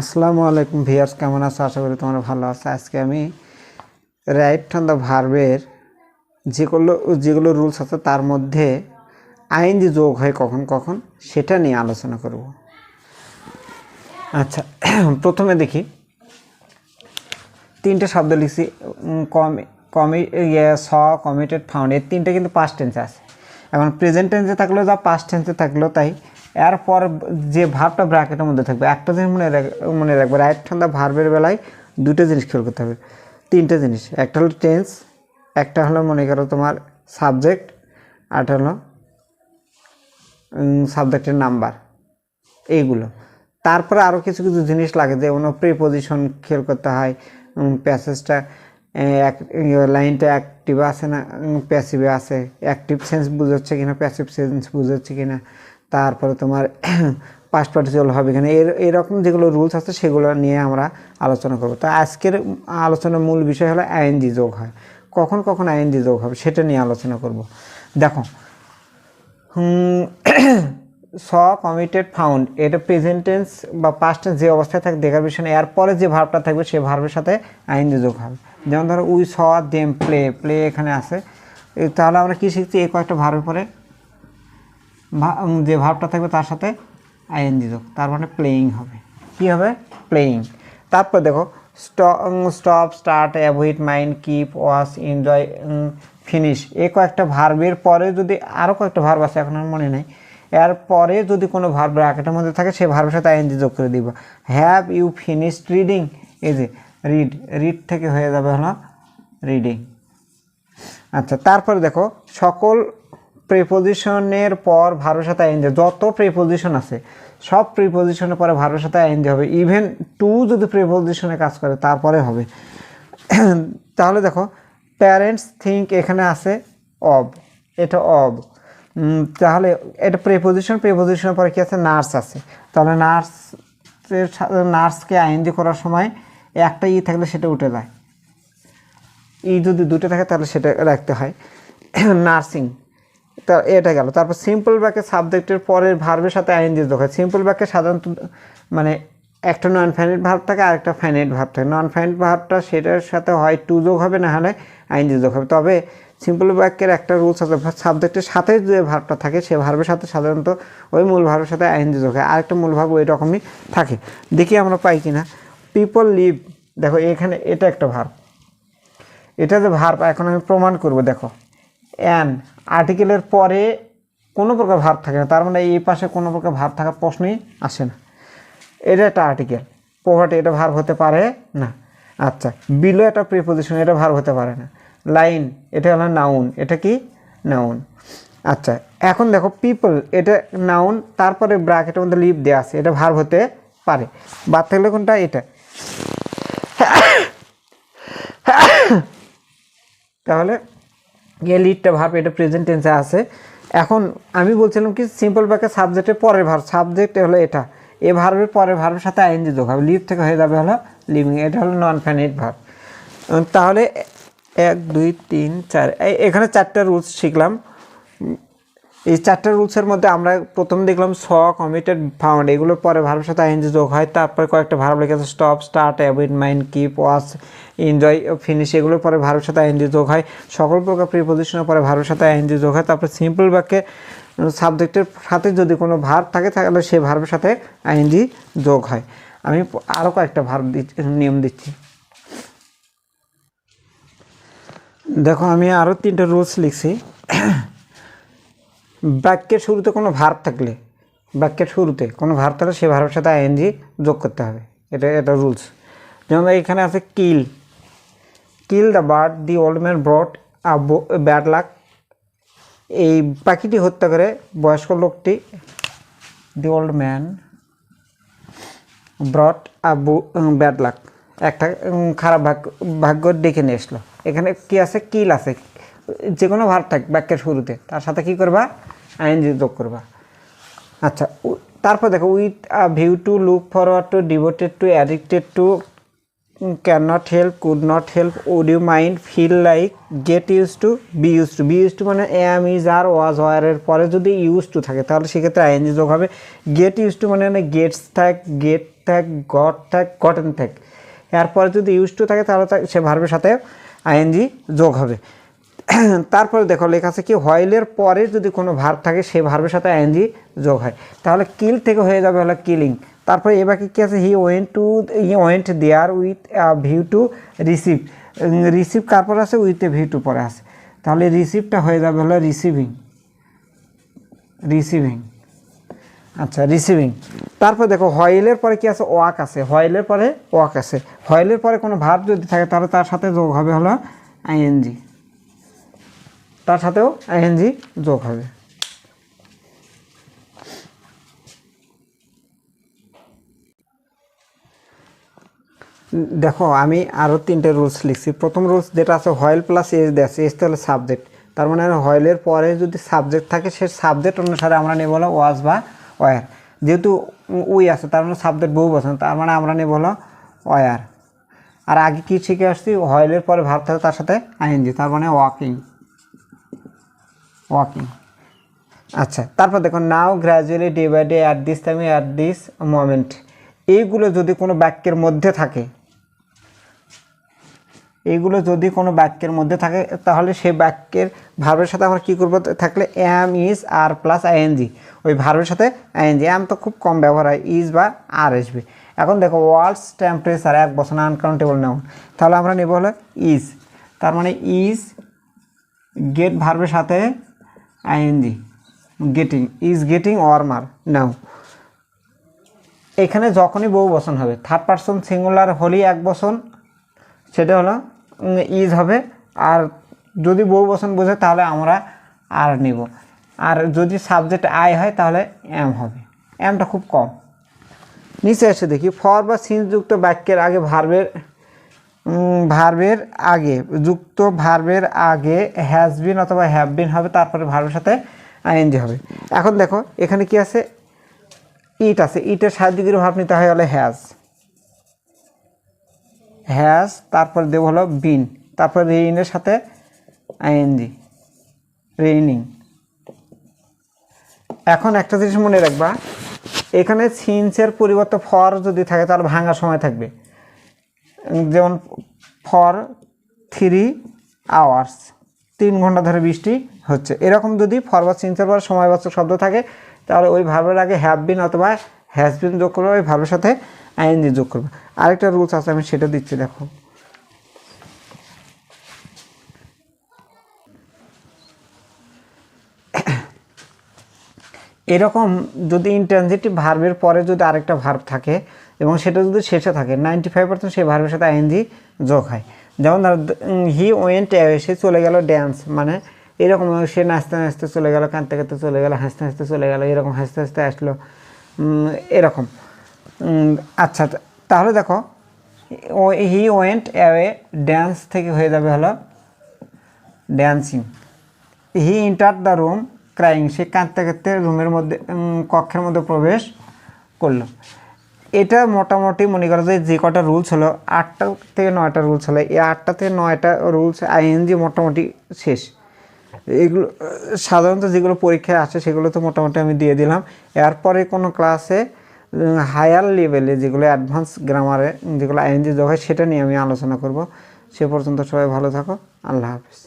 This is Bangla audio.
আসসালামু আলাইকুম ভিয়ার্স কেমন আছো? আশা করি তোমরা ভালো আছো। আজকে আমি রাইট ফ্রম দ্য ভার্বের যেগুলো যেগুলো রুলস আছে, তার মধ্যে আইন যে যোগ হয় কখন কখন, সেটা নিয়ে আলোচনা করব। আচ্ছা প্রথমে দেখি, তিনটে শব্দ লিখছি কমি কমি ইয়ে স কমিটেড ফাউন্ড এর তিনটে কিন্তু পাস্ট টেন্সে আছে। এখন প্রেজেন্ট টেন্সে থাকলেও যা পাস্ট টেন্সে থাকলেও তাই। এরপর যে ভার্বটা ব্র্যাকেটের মধ্যে থাকবে, একটা জিনিস মনে রাখ, মনে রাখবে রাইট দ্য ভার্বের বেলায় দুটো জিনিস খেয়াল করতে হবে। তিনটে জিনিস, একটা হলো টেন্স একটা হলো মনে করো তোমার সাবজেক্ট আরটা হলো সাবজেক্টের নাম্বার এইগুলো। তারপরে আরও কিছু কিছু জিনিস লাগে, যেমন প্রিপোজিশন খেয়াল করতে হয় প্যাসেজটা এক লাইনটা অ্যাক্টিভ আছে না প্যাসিভে আছে অ্যাক্টিভ সেন্স বুঝাচ্ছে কিনা প্যাসিভ সেন্স বুঝাচ্ছে কিনা তারপরে তোমার পাস্ট পার্টিসিপাল হবে এখানে, এর, এরকম যেগুলো রুলস আছে সেগুলো নিয়ে আমরা আলোচনা করব। তো আজকের আলোচনার মূল বিষয় হলো আইএনজি যোগ হয়। কখন কখন আইএনজি যোগ হবে সেটা নিয়ে আলোচনা করব। দেখো স কমিটেড ফাউন্ড এটা প্রেজেন্টেন্স বা পাস্ট টেন্স যে অবস্থায় থাকে দেখার বিষয় না এরপরে যে ভার্বটা থাকবে সেই ভার্বের সাথে আইন যোগ হবে। যেমন ধরো, we saw them play play এখানে আছে। তাহলে আমরা কী শিখছি? এই কয়েকটা ভার্বের পরে যে ভাবটা থাকবে তার সাথে আইএনজি যোগ তার মানে প্লেয়িং হবে। কী হবে? প্লেয়িং তারপর দেখো stop start avoid mind keep wash enjoy finish এ কয়েকটা ভার্বের পরে যদি আরও কয়েকটা ভার্ব আছে, এখন আর মনে নেই। এর পরে যদি কোনো ভার্ব ব্র্যাকেটের মধ্যে থাকে, সেই ভার্বের সাথে আইএনজি যোগ করে দিব। হ্যাভ ইউ ফিনিশড রিডিং এই যে রিড রিড থেকে হয়ে যাবে হলো রিডিং আচ্ছা তারপরে দেখো, সকল প্রিপোজিশনের পর ভার্বের সাথে আইন যত প্রিপোজিশন আছে, সব প্রিপোজিশনের পরে ভার্বের সাথে আইন হবে। ইভেন টু যদি প্রিপোজিশনে কাজ করে, তারপরে হবে। তাহলে দেখো প্যারেন্টস থিঙ্ক এখানে আছে অব এটা অব তাহলে এটা প্রিপোজিশন প্রিপোজিশনের পরে কি আছে? নার্স আছে। তাহলে নার্সের সাথে নার্সকে আইনজি করার সময় একটা ই থাকলে সেটা উঠে যায়। ই যদি দুটো থাকে, তাহলে সেটা রাখতে হয়। নার্সিং এটা গেল। তারপর সিম্পল ব্যাকে সাবজেক্টের পরের ভার্বের সাথে আইএনজি যোগ হয়। সিম্পল ব্যাকে সাধারণত মানে একটা নন ফাইনাইট ভার্ব থাকে আর একটা ফাইনাইট ভার্ব থাকে। নন ফাইনাইট ভার্বটা সেটার সাথে হয় টু যোগ হবে, না হলে আইএনজি যোগ হবে। তবে সিম্পল বাক্যের একটা রুলস আছে সাবজেক্টের সাথে যে ভার্বটা থাকে, সে ভার্বের সাথে সাধারণত ওই মূল ভার্বের সাথে আইএনজি যোগ হয়। আরেকটা মূল ভার্ব ওই রকমই থাকে। দেখি আমরা পাই কি না পিপল লিভ দেখো এখানে এটা একটা ভার্ব এটা যে ভার্ব এখন আমি প্রমাণ করব, দেখো। অ্যান আর্টিকেলের পরে কোনো প্রকার ভার্ব থাকে না। তার মানে এই পাশে কোনো প্রকার ভার্ব থাকার প্রশ্নই আসে না। এটা একটা আর্টিকেল পোভার্টি এটা ভার্ব হতে পারে না। আচ্ছা বিলো একটা প্রিপোজিশন এটা ভার্ব হতে পারে না। লাইন এটা হলো নাউন এটা কি? নাউন আচ্ছা এখন দেখো পিপল এটা নাউন তারপরে ব্র্যাকেটের মধ্যে লিভ দেওয়া আছে, এটা ভার্ব হতে পারে। বাদ থাকলে কোনটা? এটা। তাহলে এ লিডটা ভার্ব এটা প্রেজেন্ট টেন্সে আছে। এখন আমি বলছিলাম কি সিম্পল ব্যাকে সাবজেক্টের পরের ভার্ব সাবজেক্ট হলো এটা। এ ভার্বের পরের ভার্বের সাথে আইনজি যোগ হবে। লিভ থেকে হয়ে যাবে হলো লিভিং এটা হলো নন ফাইনাইট ভার্ব তাহলে এক, দুই, তিন, চার এখানে চারটা রুলস শিখলাম। এই চারটে রুলসের মধ্যে আমরা প্রথম দেখলাম স কমিটেড ফাউন্ড এগুলোর পরে ভার্বের সাথে আইএনজি যোগ হয়, তারপরে কয়েকটা ভার্ব লিখেছে stop start avoid mind keep wash enjoy finish এগুলোর পরে ভার্বের সাথে আইএনজি যোগ হয়। সকল প্রকার প্রিপোজিশনের পরে ভার্বের সাথে আইএনজি যোগ হয়। তারপরে সিম্পল বাক্যে সাবজেক্টের সাথে যদি কোনো ভার্ব থাকে, তাহলে সেই ভার্বের সাথে আইএনজি যোগ হয়। আমি আরও কয়েকটা ভার্ব নিয়ম দিচ্ছি। দেখো, আমি আরও তিনটা রুলস লিখছি। বাক্যের শুরুতে কোনো ভার্ব থাকলে, বাক্যের শুরুতে কোনো ভার্ব থাকলে সেই ভার্বের সাথে আইএনজি যোগ করতে হবে। এটা এটা রুলস যেমন এখানে আছে kill kill the bird the old man brought bad luck এই পাখিটি হত্যা করে বয়স্ক লোকটি the old man brought a bad luck একটা খারাপ ভাগ্য ভাগ্য ডেকে নিয়ে আসলো। এখানে কি আছে? কিল আছে। যে কোনো ভার থাক বাক্যের শুরুতে। তার সাথে কি করবা? আইনজি যোগ করবা। আচ্ছা তারপর দেখো, with a view to look forward to devoted to addicted to can not help, could not help, would you mind feel like get used to, be used to. Be used to মানে এম ইজ, আর, ওয়াজ ওয়ারের পরে যদি ইউজ টু থাকে, তাহলে সেক্ষেত্রে আইএনজি যোগ হবে। গেট ইউজ টু মানে গেটস থাক, গেট থাক, গট থাক কটন থাক। এরপরে যদি ইউজ টু থাকে, তাহলে সে ভার্বের সাথে আইএনজি যোগ হবে। তারপরে দেখো লেখা আছে কি হয়েলের পরে যদি কোনো ভার্ব থাকে, সেই ভার্বের সাথে আইএনজি যোগ হয়। তাহলে কিল থেকে হয়ে যাবে হলো কিলিং তারপরে এবার কি আছে? He went to he went there with view to receive receive কার পরে আছে? উইথ এ ভিউ টু পরে আছে। তাহলে রিসিভটা হয়ে যাবে হলো রিসিভিং রিসিভিং আচ্ছা রিসিভিং তারপর দেখো হয়েলের পরে কি আছে? ওয়াক আছে। হয়েলের পরে ওয়াক আছে। হয়েলের পরে কোনো ভার্ব যদি থাকে, তাহলে তার সাথে যোগ হবে হলো আইএনজি তার সাথেও আইএনজি যোগ হবে। দেখো, আমি আরও তিনটে রুলস লিখছি। প্রথম রুলস যেটা আছে হয়েল প্লাস এস আছে এজ তাহলে সাবজেক্ট তার মানে হয়েলের পরে যদি সাবজেক্ট থাকে, সে সাবজেক্ট অনুসারে আমরা নেব হলো ওয়াজ বা ওয়ার যেহেতু উই আছে, তার মানে সাবজেক্ট বহু বছর তার মানে আমরা নেব হলো ওয়ার আর আগে কী শিখে আসছি? হয়েলের পরে ভাব থাকে তার সাথে আইএনজি তার মানে ওয়াকিং ওয়াকিং আচ্ছা তারপর দেখো now gradually day by day at this time at this moment এইগুলো যদি কোনো বাক্যের মধ্যে থাকে, এইগুলো যদি কোনো বাক্যের মধ্যে থাকে, তাহলে সেই বাক্যের ভার্বের সাথে আমরা কী করব? থাকলে am is are plus ING ওই ভার্বের সাথে আইএনজি এম তো খুব কম ব্যবহার হয় ইজ বা আর আসবে। এখন দেখো ওয়ার্ল্ডস টেম্পারেচার এক বছর আনকাউন্টেবল নাউন তাহলে আমরা নেব হলো ইজ তার মানে ইজ গেট ভার্বের সাথে ING getting is getting warmer now এখানে যখনই বহু বসন হবে থার্ড পার্সন সিঙ্গুলার হলেই এক বসন সেটা হলো ইজ হবে। আর যদি বহু বসন বোঝে, তাহলে আমরা আর নিব। আর যদি সাবজেক্ট আই হয়, তাহলে এম হবে। এমটা খুব কম। নিচে এসে দেখি ফর বা সিন্স যুক্ত বাক্যের আগে ভার্বের ভার্বের আগে, যুক্ত ভার্বের আগে হ্যাজ বিন অথবা হ্যাভ বিন হবে, তারপরে ভার্বের সাথে আইএনজি হবে। এখন দেখো, এখানে কি আছে? ইট আছে। ইটের সাহায্য করে ভাব নিতে হয় হলে হ্যাজ হ্যাজ তারপর দেব হলো বিন তারপর রেইনের সাথে আইএনজি রেইনিং এখন একটা জিনিস মনে রাখবা, এখানে সিন্সের পরিবর্তে ফর যদি থাকে, তাহলে ভাঙার সময় থাকবে। যেমন ফর থ্রি আওয়ার্স তিন ঘণ্টা ধরে বৃষ্টি হচ্ছে। এরকম যদি ফর বা সিন্সের পর সময়বাচক শব্দ থাকে, তাহলে ওই ভার্বের আগে হ্যাভ বিন অথবা হ্যাজ বিন যোগ করবে, ওই ভার্বের সাথে আইএনজি যোগ করবে। আরেকটা রুলস আছে, আমি সেটা দিচ্ছি, দেখো। এরকম যদি ইন্ট্রানজিটিভ ভার্বের পরে যদি আরেকটা ভার্ব থাকে এবং সেটা যদি শেষে থাকে নাইনটি ফাইভ পার্সেন্ট সেই ভার্বের সাথে আইএনজি যোগ হয়। যেমন ধর, হি ওয়েন্ট সে চলে গেল ড্যান্স মানে এরকম সে নাচতে নাচতে চলে গেল, কাঁদতে কাঁদতে চলে গেল, হাসতে হাসতে চলে গেল, এরকম হাসতে হাসতে আসলো এরকম। আচ্ছা তাহলে দেখো হি ওয়েন্ট অ্যাওয়ে ড্যান্স থেকে হয়ে যাবে হলো dancing. He enter the room crying, সে কাঁদতে কাঁদতে রুমের মধ্যে কক্ষের মধ্যে প্রবেশ করল। এটা মোটামুটি মনে করো যে যে কটা রুলস হলো, আটটা থেকে নয়টা রুলস হলো, এই আটটা থেকে নয়টা রুলস আইএনজি মোটামুটি শেষ। এগুলো, সাধারণত যেগুলো পরীক্ষায় আসে সেগুলো তো মোটামুটি আমি দিয়ে দিলাম। এরপরে কোনো ক্লাসে হায়ার লেভেলে যেগুলো অ্যাডভান্স গ্রামারে যেগুলো আইএনজি যোগ হয়, সেটা নিয়ে আমি আলোচনা করব। সে পর্যন্ত সবাই ভালো থাকো। আল্লাহ হাফিজ।